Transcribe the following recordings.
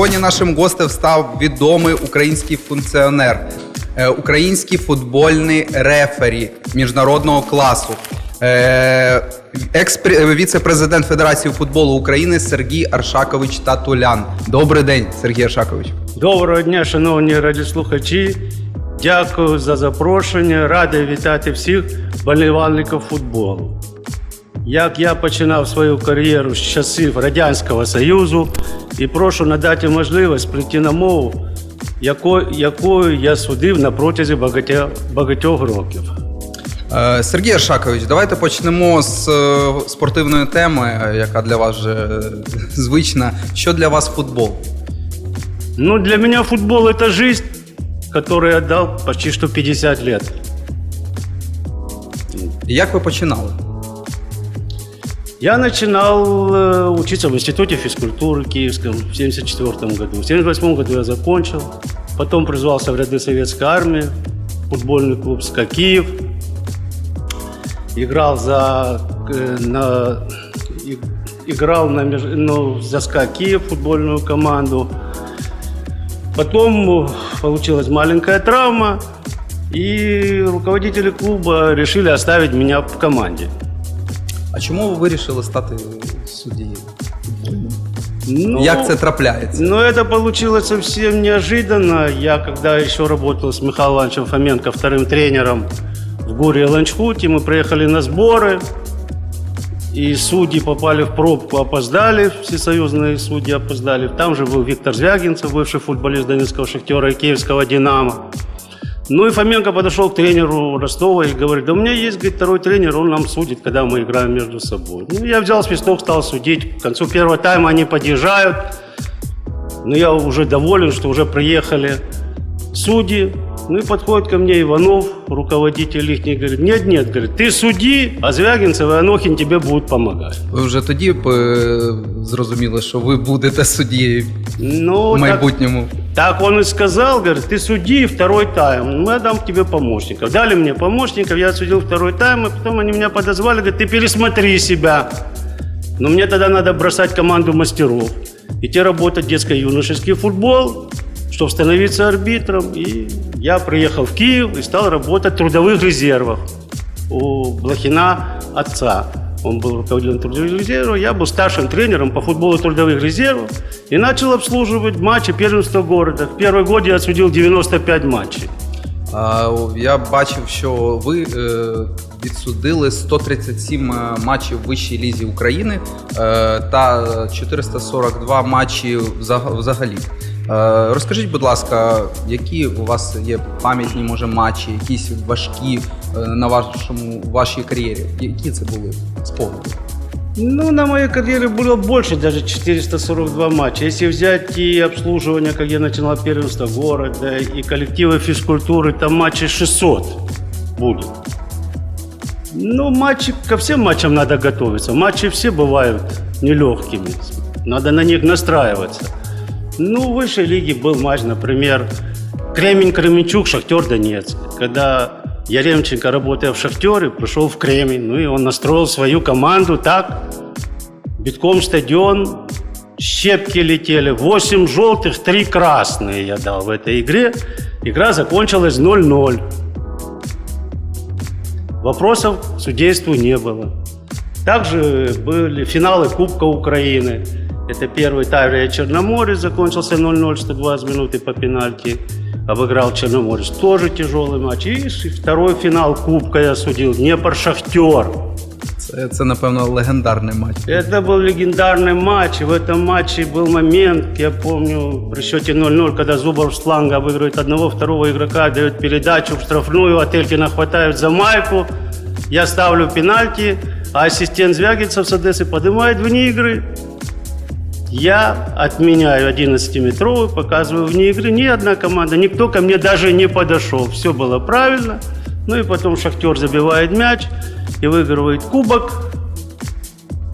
Сьогодні нашим гостем став відомий український функціонер, е, український футбольний рефері міжнародного класу, е, екс-віце-президент Федерації футболу України Сергій Аршакович Татулян. Добрий день, Сергій Аршакович. Доброго дня, шановні радіослухачі. Дякую за запрошення. Радий вітати всіх болівальників футболу. Як я починав свою кар'єру з часів Радянського Союзу і прошу надати можливість прийти на мову, яко- якою я судив на протязі багатьох, багатьох років. Е, Сергій Аршакович, давайте почнемо з е, спортивної теми, е, яка для вас вже звична. Що для вас футбол? Ну, для меня футбол – это жизнь, которую я дал почти что 50 лет. Як ви починали? Я начинал э, учиться в Институте физкультуры Киевском в 1974 году. В 1978 году я закончил. Потом призвался в ряды советской армии, футбольный клуб «СКА Киев». Играл за, э, на, играл на, ну, за «СКА Киев» футбольную команду. Потом э, получилась маленькая травма, и руководители клуба решили оставить меня в команде. А чому ви вирішили стати суддєю? Ну, Як це трапляється? Ну, это получилось совсем неожиданно. Я, когда еще работал с Михаилом Ивановичем Фоменко, вторым тренером в Гуре Ланчхуте, мы приехали на сборы, и судьи попали в пробку, опоздали, всесоюзные судьи опоздали. Там же был Виктор Звягинцев, бывший футболист Донецкого «Шахтера» и Киевского «Динамо». Ну и Фоменко подошел к тренеру Ростова и говорит, да у меня есть говорит, второй тренер, он нам судит, когда мы играем между собой. Ну, я взял свисток, стал судить. К концу первого тайма они подъезжают. Но я уже доволен, что уже приехали судьи. Ну и подходит ко мне Иванов, руководитель их, и говорит, нет, нет, говорит, ты суди, а Звягинцев и Анохин тебе будут помогать. Ви вже тоді б е, зрозуміли, що ви будете суддєю Ну, в так- майбутньому. Так он и сказал, говорит, ты суди второй тайм, мы дам тебе помощников. Дали мне помощников, я судил второй тайм, и потом они меня подозвали, говорят, ты пересмотри себя. Но мне тогда надо бросать команду мастеров, идти работать в детско-юношеский футбол, чтобы становиться арбитром. И я приехал в Киев и стал работать в трудовых резервах у Блохина отца. Он был руководителем трудовых резервов, я был старшим тренером по футболу трудовых резервов и начал обслуживать матчи первенства города. В первый год я отсудил 95 матчей. А, о, Я бачив, що ви е, відсудили 137 е, матчів в вищій лізі України е, та 442 матчі взаг- взагалі. Е, Розкажіть, будь ласка, які у вас є пам'ятні може матчі, якісь важкі е, на вашому вашій кар'єрі? Які це були спогади? Ну, на моей карьере было больше, даже 442 матча. Если взять и обслуживание, как я начинал первенство города, и коллективы физкультуры, там матчей 600 будет. Ну, матчи, ко всем матчам надо готовиться. Матчи все бывают нелегкими. Надо на них настраиваться. Ну, в высшей лиге был матч, например, Кремень-Кременчук, Шахтер Донецк. Когда Яремченко, работая в Шахтере, пришел в Кремень, ну и он настроил свою команду так, битком стадион, щепки летели, 8 желтых, 3 красные я дал в этой игре. Игра закончилась 0-0. Вопросов судейству не было. Также были финалы Кубка Украины. Это первый Таврия Черноморец закончился 0-0, 120 минут и по пенальти обыграл Черноморец. Тоже тяжелый матч. И второй финал Кубка я судил. Днепр Шахтер. Це, це напевно легендарний матч. Это был легендарный матч. В этом матче был момент, я помню, при счете 0-0, когда Зубов с фланга обыгрывает одного, второго игрока, дает передачу в штрафную, Ателькина хватают за майку, я ставлю пенальти, а ассистент Звягинцев с Одессы поднимает вне игры. Я отменяю 11-метровый, показываю вне игры. Ни одна команда, никто ко мне даже не подошел. Все было правильно. Ну и потом Шахтер забивает мяч и выигрывает кубок.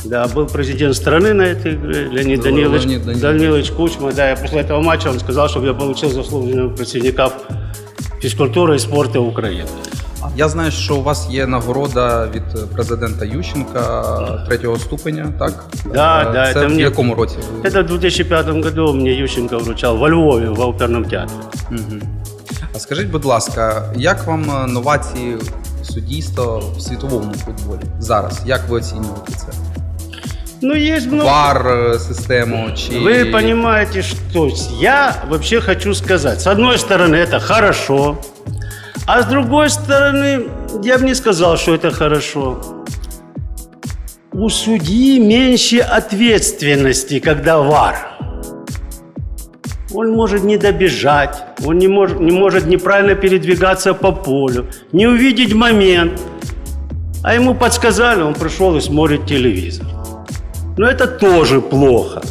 Да, был президент страны на этой игре, Леонид Да, Данилович, Леонид Данилович. Данилович Кучма. Да, я после этого матча он сказал, чтобы я получил заслуженного працівника физкультуры и спорта Украины. Я знаю, що у вас є нагорода від президента Ющенка третього ступеня, так? Да, Е, да, Це це в мені- якому році? Это в 2005 году мне Ющенко вручал во Львове, в оперном театре. Мгм. А скажіть, будь ласка, як вам е, новації суддівства в світовому футболі зараз? Як ви оцінюєте це? Ну, есть много... Вар е, систему чи Вы понимаете, что с- я вообще хочу сказать. С одной стороны, это хорошо, а с другой стороны, я бы не сказал, что это хорошо. У судьи меньше ответственности, когда вар. Он может не добежать, он не может, не может неправильно передвигаться по полю, не увидеть момент. А ему подсказали, он пришел и смотрит телевизор. Но это тоже плохо.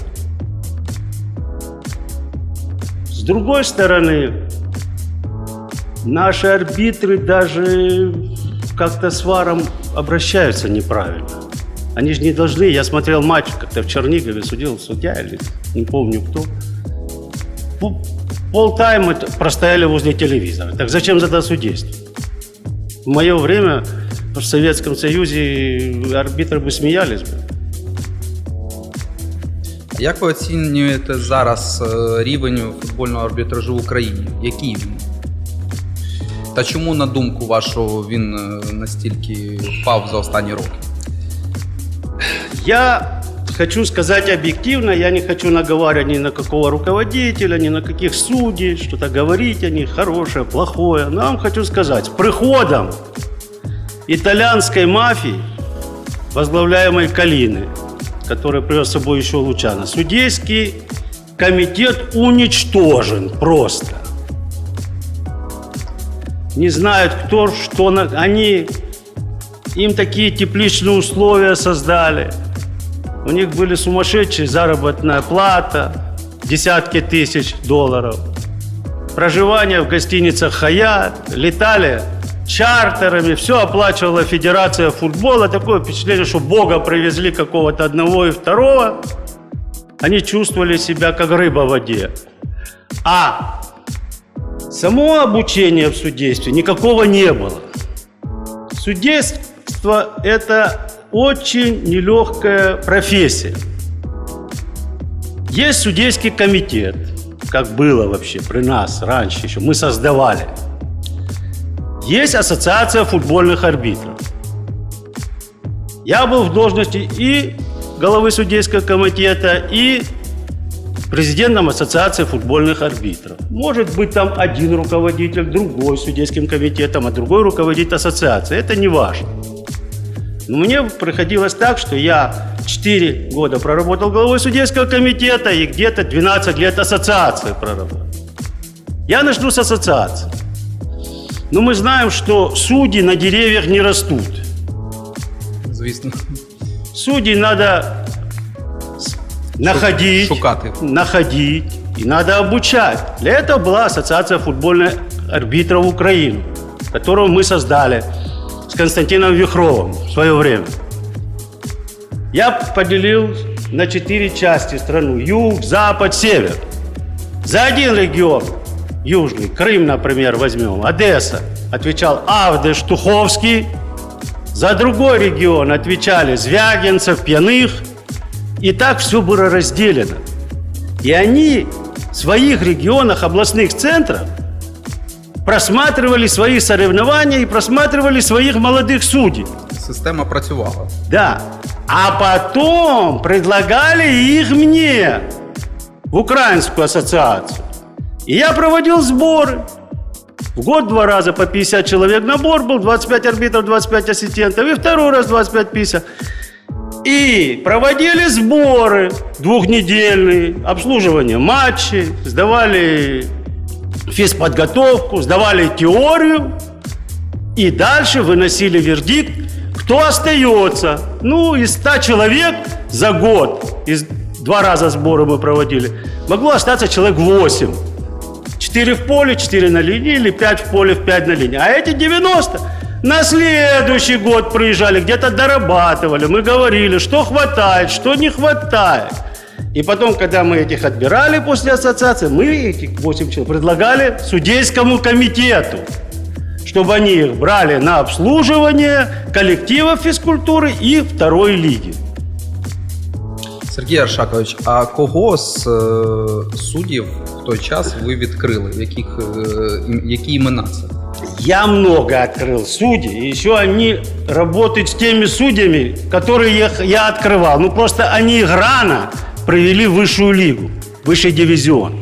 С другой стороны, наши арбитры даже как-то с варом обращаются неправильно. Они же не должны, я смотрел матч как-то в Чернигове, судил судья или не помню кто. Пол- Полтайма т- простояли возле телевизора. Так зачем за это судейство? В мое время в Советском Союзе арбитры бы смеялись бы. Як ви оцінюєте зараз е, рівень футбольного арбітражу в Україні? Який він? Та чому, на думку вашу, він е, настільки впав за останні роки? Я хочу сказать объективно, я не хочу наговаривать ни на какого руководителя, ни на каких судей, что-то говорить о них, хорошее, плохое. Но я вам хочу сказать, с приходом итальянской мафии, возглавляемой Калины, который привез с собой еще Лучана, судейский комитет уничтожен просто. Не знают, кто что... на- Они им такие тепличные условия создали. У них были сумасшедшие заработная плата, десятки тысяч долларов. Проживание в гостиницах «Хаят», летали чартерами, все оплачивала Федерация футбола. Такое впечатление, что Бога привезли какого-то одного и второго. Они чувствовали себя как рыба в воде. А само обучение в судействе никакого не было. Судейство – это очень нелегкая профессия. Есть судейский комитет, как было вообще при нас раньше еще, мы создавали. Есть ассоциация футбольных арбитров. Я был в должности и главы судейского комитета, и президентом Ассоциации футбольных арбитров. Может быть там один руководитель, другой судейским комитетом, а другой руководитель ассоциации. Это не важно. Но мне приходилось так, что я 4 года проработал главой судейского комитета и где-то 12 лет ассоциации проработал. Я начну с ассоциации. Но мы знаем, что судьи на деревьях не растут. Звісно, Судей надо находить, шукати. находить и надо обучать. Для этого была Ассоциация футбольных арбитров Украины, которую мы создали с Константином Вихровым в свое время. Я поделил на четыре части страну. Юг, запад, север. За один регион, южный, Крым, например, возьмем, Одесса, отвечал Авде Штуховский. За другой регион отвечали Звягинцев, Пьяных. И так все было разделено. И они в своих регионах, областных центрах просматривали свои соревнования и просматривали своих молодых судей. Система працювала. Да. А потом предлагали их мне в Украинскую ассоциацию. И я проводил сборы. В год два раза по 50 человек набор был, 25 арбитров, 25 ассистентов. И второй раз 25-50. И проводили сборы двухнедельные, обслуживание матчей, сдавали физподготовку, сдавали теорию. И дальше выносили вердикт, кто остается. Ну, из 100 человек за год, из два раза сборы мы проводили, могло остаться человек 8. 4 в поле, 4 на линии, или 5 в поле, 5 на линии. А эти 90 на следующий год приезжали, где-то дорабатывали. Мы говорили, что хватает, что не хватает. И потом, когда мы этих отбирали после ассоциации, мы этих 8 человек предлагали судейскому комитету. чтобы они их брали на обслуживание коллективов физкультуры и второй лиги. Сергій Аршакович, а кого з е, суддів в той час ви відкрили? Яких, е, ім- які імена це? Я много открыл судей, и еще они работают с теми судьями, которые я, я открывал. Ну просто они их рано провели высшую лигу, высший дивизион.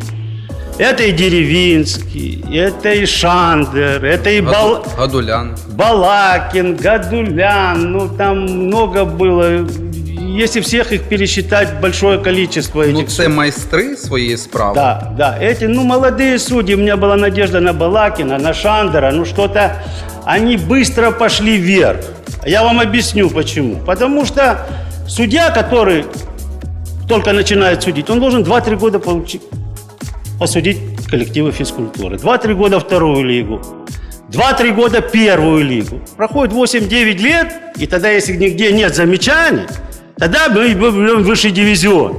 Это и Деревинский, это и Шандер, это и Бал... Гаду- Гадулян. Балакин, Гадулян, ну там много было. Если всех их пересчитать, большое количество этих Ну, це майстри своєї справи. да, да. Эти, ну, молодые судьи, у меня была надежда на Балакина, на Шандера, ну, что-то они быстро пошли вверх. Я вам объясню, почему. Потому что судья, который только начинает судить, он должен 2-3 года получить, посудить коллективы физкультуры. 2-3 года вторую лигу. 2-3 года первую лигу. Проходит 8-9 лет, и тогда, если нигде нет замечаний, тогда мы берем высший дивизион.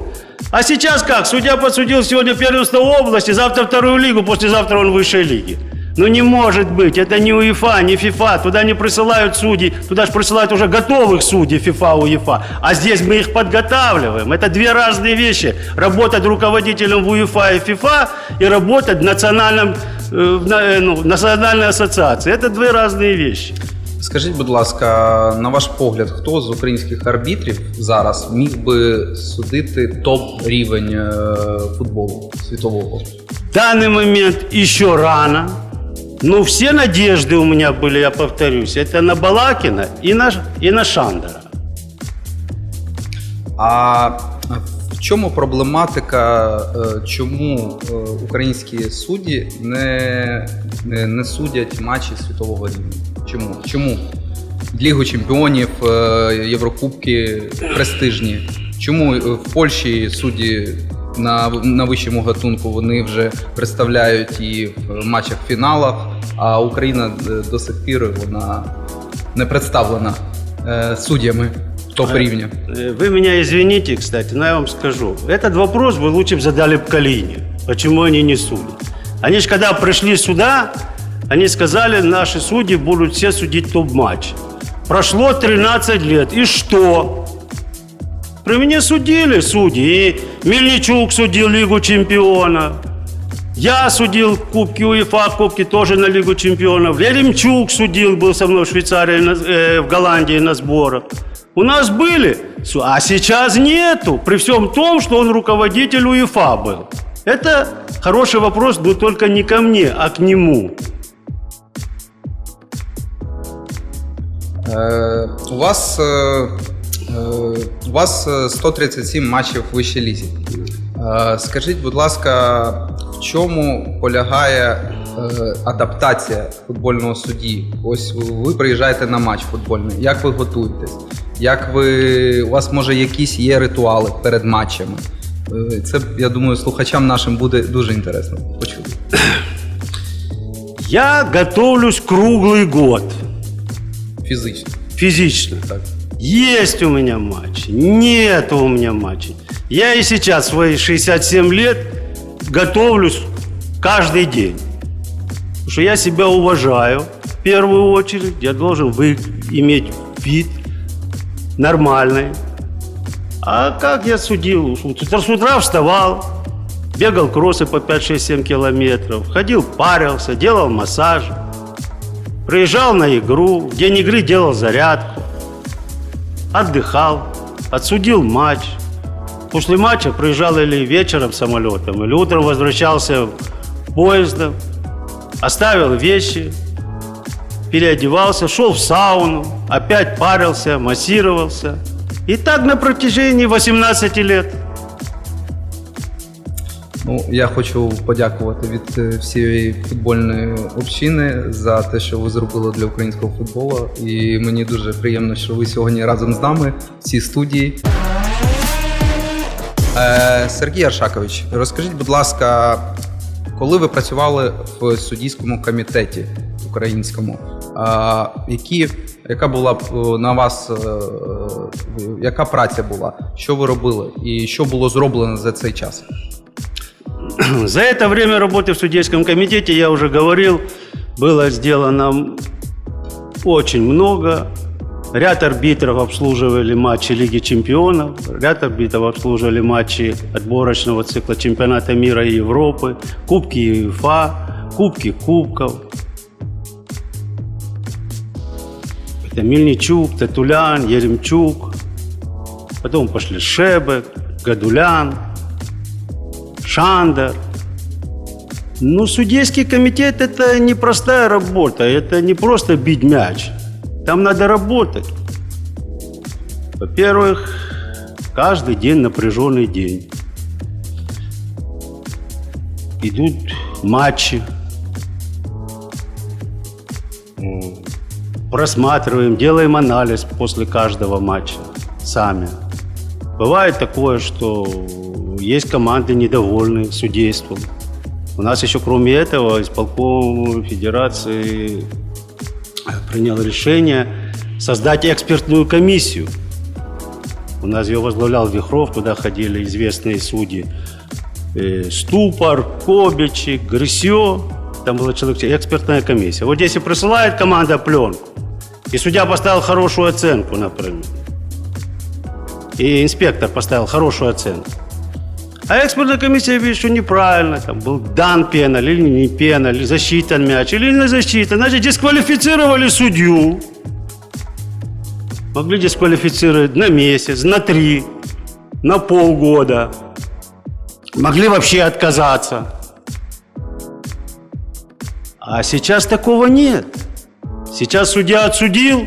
А сейчас как? Судья подсудил сегодня первенство области, завтра вторую лигу, послезавтра он в высшей лиге. Ну не может быть, это не УЕФА, не ФИФА, туда не присылают судей, туда же присылают уже готовых судей ФИФА, УЕФА, а здесь мы их подготавливаем. Это две разные вещи. Работать руководителем в УЕФА и ФИФА и работать в национальном, э, в э, ну, в национальной ассоциации. Это две разные вещи. Скажіть, будь ласка, на ваш погляд, хто з українських арбітрів зараз міг би судити топ рівень е, футболу світового? В данный момент еще рано. Но все надежды у меня были, я повторюсь, это на Балакина и на, и на Шандера. А в чому проблематика, е, чому е, українські судді не, не, не судять матчі світового рівня? Чому? Чому? Лігу чемпіонів, е, Єврокубки престижні. Чому е, в Польщі судді на, на вищому гатунку вони вже представляють і в матчах фіналах, а Україна е, до сих пір вона не представлена е, суддями топ-рівня? Э, Вы меня извините, кстати, но я вам скажу. Этот вопрос вы лучше бы задали б Калине. Почему они не судят? Они же когда пришли сюда, они сказали, наши судьи будут все судить топ-матч. Прошло 13 лет. И что? При мне судили судьи. И Мельничук судил Лигу чемпионов. Я судил Кубки УЕФА, Кубки тоже на Лигу чемпионов. Яремчук судил, был со мной в Швейцарии, э, в Голландии на сборах. У нас были, а сейчас нету, при всем том, что он руководитель УЕФА был. Это хороший вопрос, но только не ко мне, а к нему. У вас, е, е, у вас е, 137 матчів вищій лізі. Е, скажіть, будь ласка, в чому полягає е, адаптація футбольного судді? Ось ви приїжджаєте на матч футбольний. Як ви готуєтесь? Як ви. У вас може якісь є ритуали перед матчами? Е, Це, я думаю, слухачам нашим буде дуже інтересно почути. Я готовлюсь круглый год, Фізично. физично. Так. Есть у меня матчи, нет у меня матчей. Я и сейчас, свои 67 лет, готовлюсь каждый день. Потому что я себя уважаю. В первую очередь я должен вы, иметь вид нормальный. А как я судил? С утра- С утра вставал, бегал кроссы по 5-6-7 километров, ходил, парился, делал массаж, приезжал на игру, в день игры делал зарядку, отдыхал, отсудил матч. После матча приезжал или вечером самолетом, или утром возвращался поездом, оставил вещи, переодевался, шел в сауну, опять парился, массировался. И так на протяжении 18 лет. Ну, я хочу подякувати від е, всієї футбольної общини за те, що ви зробили для українського футболу. І мені дуже приємно, що ви сьогодні разом з нами в цій студії. Е, Сергій Аршакович, розкажіть, будь ласка, коли ви працювали в суддійському комітеті українському, а, які, яка була е, на вас, е, яка праця була? Що ви робили? І що було зроблено за цей час? За это время работы в судейском комитете, я уже говорил, было сделано очень много. Ряд арбитров обслуживали матчи Лиги чемпионов, ряд арбитров обслуживали матчи отборочного цикла чемпионата мира и Европы, Кубки УЕФА, Кубки Кубков. Это Мельничук, Татулян, Еремчук. Потом пошли Шебек, Гадулян, Шандер. Ну, судейский комитет – это непростая работа, это не просто бить мяч. Там надо работать. Во-первых, каждый день напряженный день. Идут матчи. Просматриваем, делаем анализ после каждого матча сами. Бывает такое, что есть команды недовольны судейством. У нас еще кроме этого исполком Федерации э, принял решение создать экспертную комиссию. У нас ее возглавлял Вихров, туда ходили известные судьи. Э, Ступор, Кобичи, Грысё. Там было человек, экспертная комиссия. Вот если присылает команда пленку, и судья поставил хорошую оценку, например, и инспектор поставил хорошую оценку, а экспертная комиссия видит, что неправильно, там был дан пеналь или не пеналь, или засчитан мяч, или не засчитан. Значит, дисквалифицировали судью. Могли дисквалифицировать на месяц, на три, на полгода. Могли вообще отказаться. А сейчас такого нет. Сейчас судья отсудил,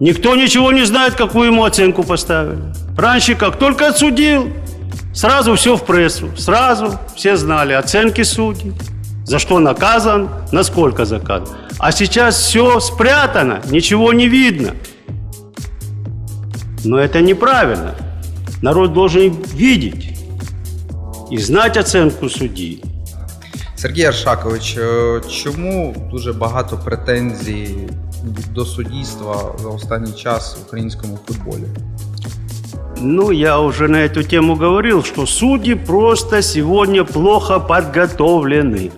никто ничего не знает, какую ему оценку поставили. Раньше как, только отсудил, Сразу все в прессу, сразу все знали оценки судей, за что наказан, насколько заказан. А сейчас все спрятано, ничего не видно. Но это неправильно. Народ должен видеть и знать оценку судьи. Сергій Аршакович, е, чому дуже багато претензій до суддівства за останній час в українському футболі? Ну, я уже на эту тему говорил, что судьи просто сегодня плохо подготовлены.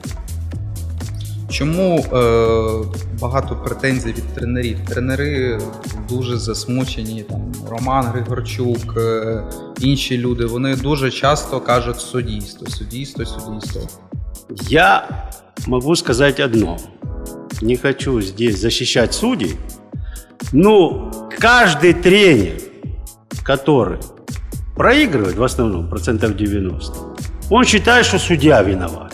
Чому е, багато претензій від тренерів? Тренери дуже засмучені. Там Роман Григорчук, е, інші люди. Вони дуже часто кажуть суддійство, суддійство, суддійство. Я могу сказать одно. Не хочу здесь защищать судей. Но каждый тренер, который проигрывает в основном процентов 90, он считает, что судья виноват.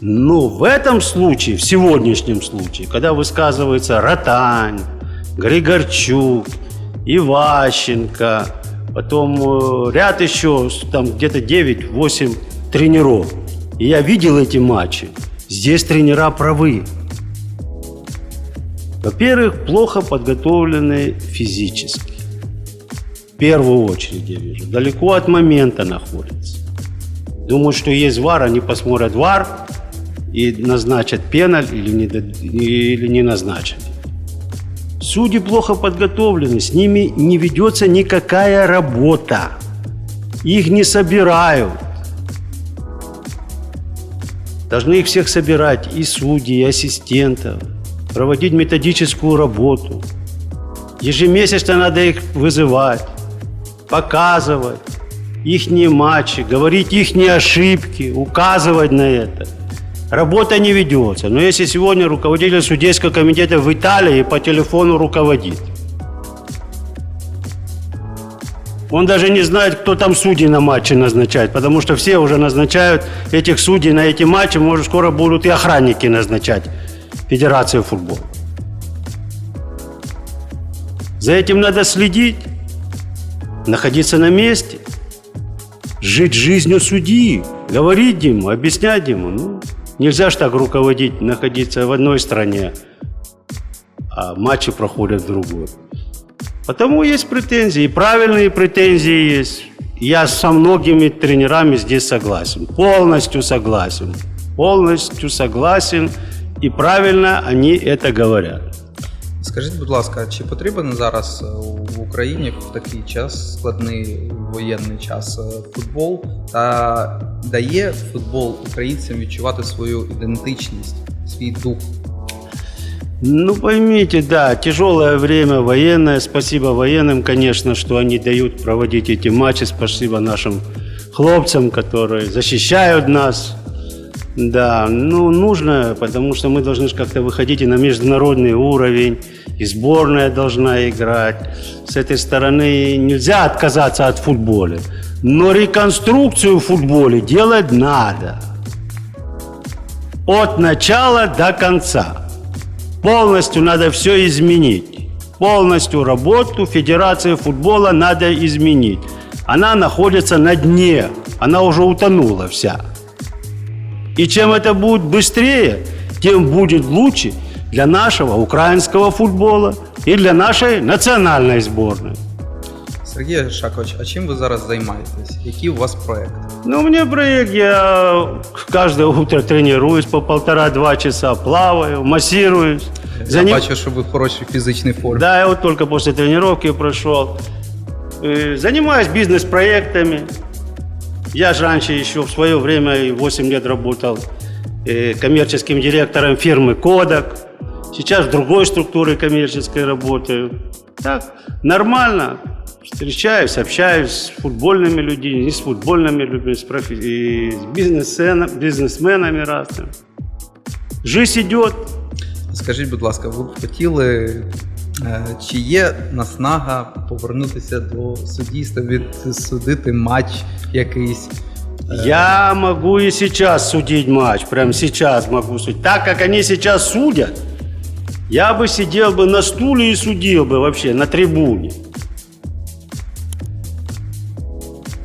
Но в этом случае, в сегодняшнем случае, когда высказывается Ротань, Григорчук, Иващенко, потом э, ряд еще, там где-то 9-8 тренеров. И я видел эти матчи. Здесь тренера правы. Во-первых, плохо подготовлены физически. Первую очередь я вижу. Далеко от момента находятся. Думают, что есть вар, они посмотрят вар и назначат пеналь или не, или не назначат. Судьи плохо подготовлены, с ними не ведется никакая работа. Их не собирают. Должны их всех собирать, и судей, и ассистентов, проводить методическую работу. Ежемесячно надо их вызывать, показывать их матчи, говорить их ошибки, указывать на это. Работа не ведется. Но если сегодня руководитель судейского комитета в Италии по телефону руководит, он даже не знает, кто там судей на матче назначает, потому что все уже назначают этих судей на эти матчи, может, скоро будут и охранники назначать Федерацию футбола. За этим надо следить, находиться на месте, жить жизнью судьи, говорить ему, объяснять ему. Ну, нельзя же так руководить, находиться в одной стране, а матчи проходят в другой. Потому есть претензии, правильные претензии есть. Я со многими тренерами здесь согласен, полностью согласен, полностью согласен, и правильно они это говорят. Скажіть, будь ласка, чи потрібен зараз е, в Україні в такий час, складний воєнний час, е, футбол та дає футбол українцям відчувати свою ідентичність, свій дух? Ну, поймите, да, тяжелое время военное. Спасибо военным, конечно, что они дают проводить эти матчи. Спасибо нашим хлопцам, которые защищают нас. да, ну, нужно, потому что мы должны как-то выходить и на международный уровень, и сборная должна играть. С этой стороны нельзя отказаться от футбола. Но реконструкцию в футболе делать надо. От начала до конца. Полностью надо все изменить. Полностью работу Федерации футбола надо изменить. Она находится на дне. Она уже утонула вся. И чем это будет быстрее, тем будет лучше для нашего украинского футбола и для нашей национальной сборной. Сергій Шакович, а чим ви зараз займаєтесь? Який у вас проект? Ну, у меня проект, я каждое утро тренируюсь по полтора-два часа, плаваю, массируюсь. Я Заним- бачу, що ви в хорошій фізичній формі. Да, я вот только после тренировки прошел. Э, Занимаюсь бизнес-проектами. я же раньше еще в свое время, и 8 лет работал э, коммерческим директором фирмы «Кодак». Сейчас в другой структуре коммерческой работаю. Так, нормально. Встречаюсь, общаюсь с футбольными людьми, не с футбольными людьми, с, профи- и с бизнесмена- бизнесменами разными. Жизнь идет. Скажіть, будь ласка, ви б чи є наснага повернутися до суддівства, відсудити матч якийсь? Я могу и сейчас судить матч, прям сейчас могу судить. Так как они сейчас судят, я бы сидел бы на стуле и судил бы вообще на трибуне.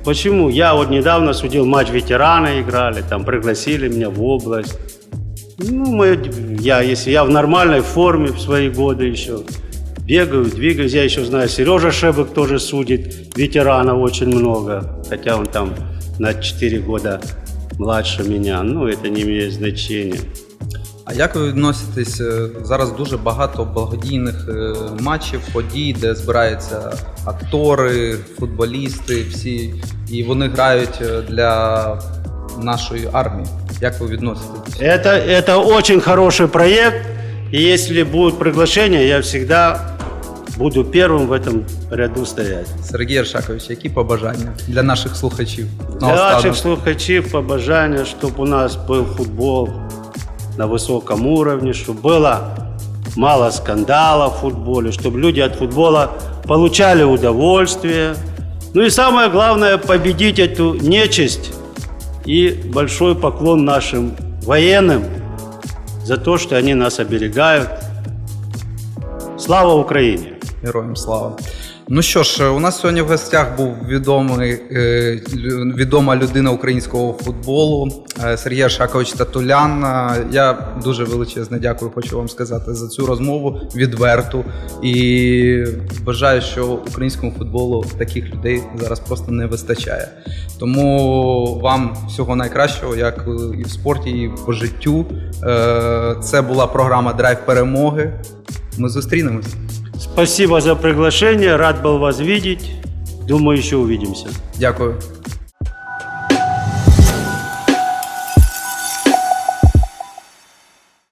Почему? Я вот недавно судил матч ветераны играли, там пригласили меня в область. Ну, мы, я, если я в нормальной форме в свои годы еще, бегаю, двигаюсь, я еще знаю, Сережа Шебек тоже судит, ветеранов очень много, хотя он там на 4 года младше меня, ну, это не имеет значения. А як ви відноситесь? е, Зараз дуже багато благодійних е, матчів, подій, де збираються актори, футболісти, всі, і вони грають е, для нашої армії. Як ви відноситесь? Это, это очень хороший проект, и если будет приглашение, я всегда буду первым в этом ряду стоять. Сергій Аршакович, які побажання для наших слухачів? Для Наостанок. наших слухачів побажання, чтобы у нас был футбол на высоком уровне, чтобы было мало скандалов в футболе, чтобы люди от футбола получали удовольствие. Ну и самое главное, победить эту нечисть и большой поклон нашим военным за то, что они нас оберегают. Слава Украине! Героям слава. Ну що ж, у нас сьогодні в гостях був відомий, е, відома людина українського футболу е, Сергій Аршакович Татулян. Е, Я дуже величезне дякую, хочу вам сказати за цю розмову відверту. І бажаю, що українському футболу таких людей зараз просто не вистачає. Тому вам всього найкращого, як і в спорті, і по життю. Це була програма Драйв перемоги. Ми зустрінемось. Спасибо за приглашение, рад был вас видеть. Думаю, еще увидимся. Дякую.